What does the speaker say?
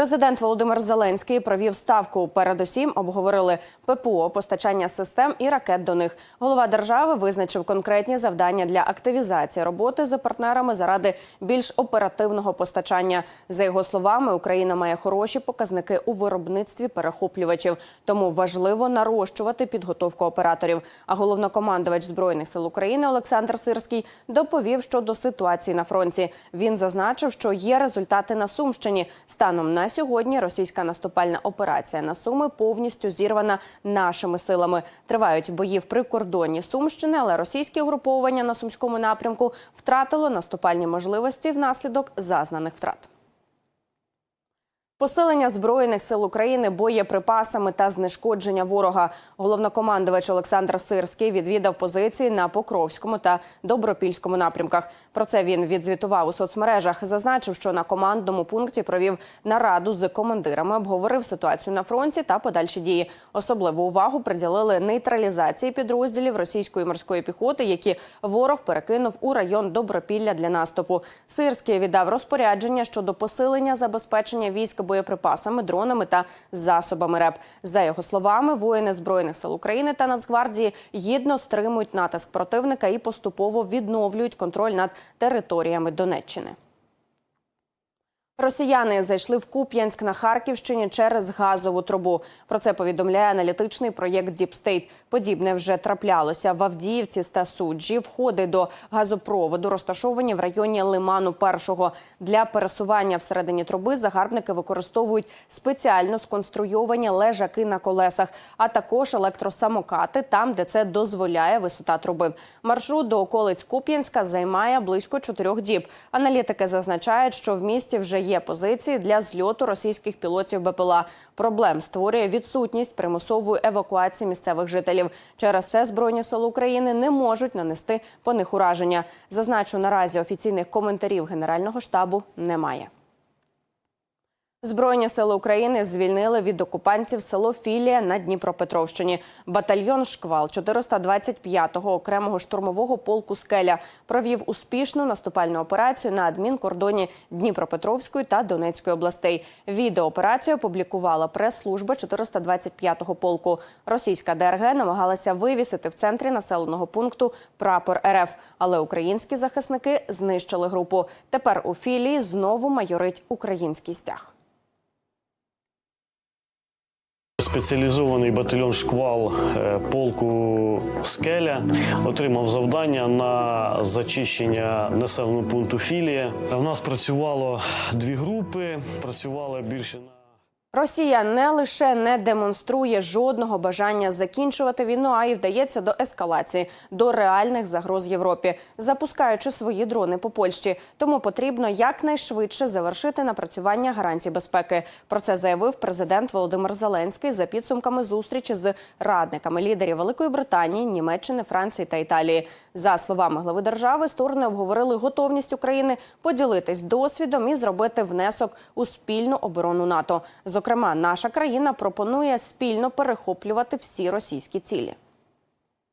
Президент Володимир Зеленський провів ставку. Передусім обговорили ППО, постачання систем і ракет до них. Голова держави визначив конкретні завдання для активізації роботи за партнерами заради більш оперативного постачання. За його словами, Україна має хороші показники у виробництві перехоплювачів, тому важливо нарощувати підготовку операторів. А головнокомандувач збройних сил України Олександр Сирський доповів щодо ситуації на фронті. Він зазначив, що є результати на Сумщині. Станом на сьогодні російська наступальна операція на Суми повністю зірвана нашими силами. Тривають бої в прикордонні Сумщини, але російське угруповання на сумському напрямку втратило наступальні можливості внаслідок зазнаних втрат. Посилення збройних сил України боєприпасами та знешкодження ворога. Головнокомандувач Олександр Сирський відвідав позиції на Покровському та Добропільському напрямках. Про це він відзвітував у соцмережах. Зазначив, що на командному пункті провів нараду з командирами, обговорив ситуацію на фронті та подальші дії. Особливу увагу приділили нейтралізації підрозділів російської морської піхоти, які ворог перекинув у район Добропілля для наступу. Сирський віддав розпорядження щодо посилення забезпечення військ боєприпасами, дронами та засобами РЕП. За його словами, воїни збройних сил України та Нацгвардії гідно стримують натиск противника і поступово відновлюють контроль над територіями Донеччини. Росіяни зайшли в Куп'янськ на Харківщині через газову трубу. Про це повідомляє аналітичний проєкт Діпстейт. Подібне вже траплялося в Авдіївці та суджі. Входи до газопроводу розташовані в районі Лиману Першого. Для пересування всередині труби загарбники використовують спеціально сконструйовані лежаки на колесах, а також електросамокати там, де це дозволяє висота труби. Маршрут до околиць Куп'янська займає близько чотирьох діб. Аналітики зазначають, що в місті вже є позиції для зльоту російських пілотів БПЛА. Проблем створює відсутність примусової евакуації місцевих жителів. Через це збройні сили України не можуть нанести по них ураження. Зазначу, наразі офіційних коментарів Генерального штабу немає. Збройні сили України звільнили від окупантів село Філія на Дніпропетровщині. Батальйон Шквал 425-го окремого штурмового полку Скеля провів успішну наступальну операцію на адмінкордоні Дніпропетровської та Донецької областей. Відео операцію опублікувала прес-служба 425-го полку. Російська ДРГ намагалася вивісити в центрі населеного пункту прапор РФ, але українські захисники знищили групу. Тепер у філії знову майорить український стяг. Спеціалізований батальйон шквал е, полку Скеля отримав завдання на зачищення населеного пункту Філія. У нас працювало дві групи, працювали більше на. Росія не лише не демонструє жодного бажання закінчувати війну, а й вдається до ескалації, до реальних загроз Європі, запускаючи свої дрони по Польщі. Тому потрібно якнайшвидше завершити напрацювання гарантій безпеки. Про це заявив президент Володимир Зеленський за підсумками зустрічі з радниками лідерів Великої Британії, Німеччини, Франції та Італії. За словами глави держави, сторони обговорили готовність України поділитись досвідом і зробити внесок у спільну оборону НАТО. Зокрема, наша країна пропонує спільно перехоплювати всі російські цілі.